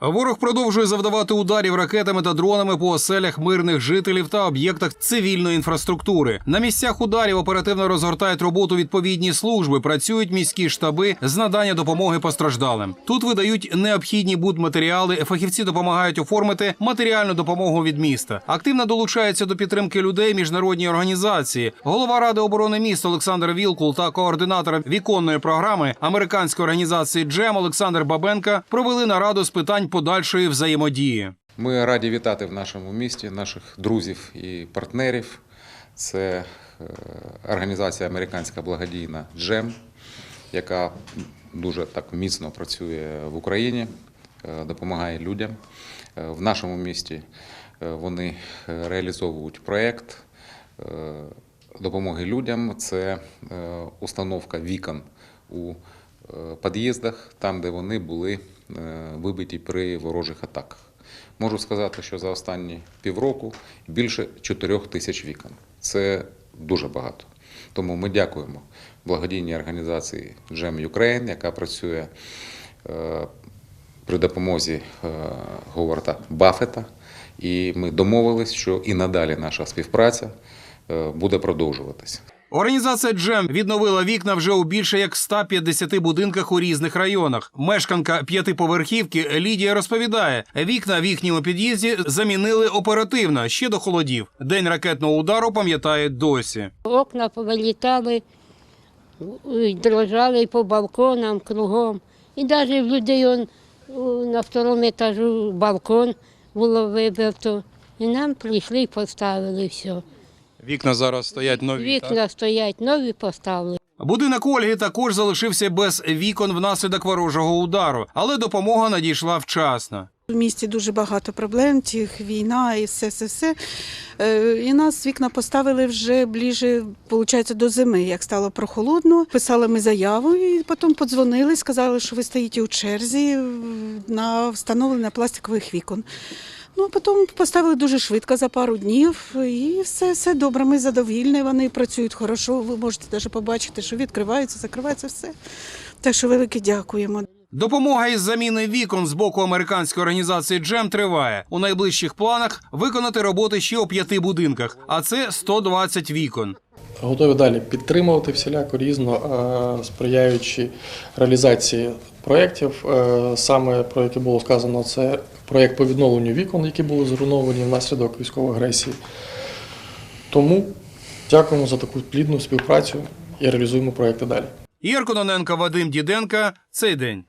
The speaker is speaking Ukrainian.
Ворог продовжує завдавати ударів ракетами та дронами по оселях мирних жителів та об'єктах цивільної інфраструктури. На місцях ударів оперативно розгортають роботу відповідні служби. Працюють міські штаби з надання допомоги постраждалим. Тут видають необхідні будматеріали. Фахівці допомагають оформити матеріальну допомогу від міста. Активно долучаються до підтримки людей міжнародні організації. Голова ради оборони міста Олександр Вілкул та координатор віконної програми американської організації Джем Олександр Бабенка провели нараду з питань подальшої взаємодії. Ми раді вітати в нашому місті наших друзів і партнерів. Це е, організація американська благодійна Джем, яка дуже так міцно працює в Україні, е, допомагає людям. Е, В нашому місті вони реалізовують проєкт допомоги людям. Це установка вікон у під'їздах, там, де вони були вибиті при ворожих атаках. Можу сказати, що за останні півроку більше 4 тисяч вікон. Це дуже багато. Тому ми дякуємо благодійній організації Gem Ukraine, яка працює е, при допомозі е, Говарда Баффета. І ми домовились, що і надалі наша співпраця е, буде продовжуватися. Організація Джем відновила вікна вже у більше як 150 будинках у різних районах. Мешканка п'ятиповерхівки Лідія розповідає, вікна в їхньому під'їзді замінили оперативно ще до холодів. День ракетного удару пам'ятає досі. Окна повилітали, дрожали по балконам кругом. І навіть в людей он, на второму етажу балкон було вибито. І нам прийшли і поставили все. Вікна зараз стоять нові. Вікна стоять, нові поставили. Будинок Ольги також залишився без вікон внаслідок ворожого удару, але допомога надійшла вчасно. В місті дуже багато проблем, тих війна і все, все, все. Е, І нас вікна поставили вже ближче, виходить, до зими, як стало прохолодно. Писали ми заяву і потім подзвонили, сказали, що ви стоїте у черзі на встановлення пластикових вікон. Ну, потім поставили дуже швидко за пару днів, і все, все добре. Ми задовільні, вони працюють хорошо. Ви можете навіть побачити, що відкривається, закривається все. Так що велике дякуємо. Допомога із заміни вікон з боку американської організації Джем триває. У найближчих планах виконати роботи ще у п'яти будинках, а це 120 вікон. Готові далі підтримувати всіляко різно, е, сприяючи реалізації проєктів. Е, Саме про яке було сказано, це проєкт по відновленню вікон, які були зруйновані внаслідок військової агресії. Тому дякуємо за таку плідну співпрацю і реалізуємо проєкти далі. Ігор Кононенко, Вадим Діденка. Цей день.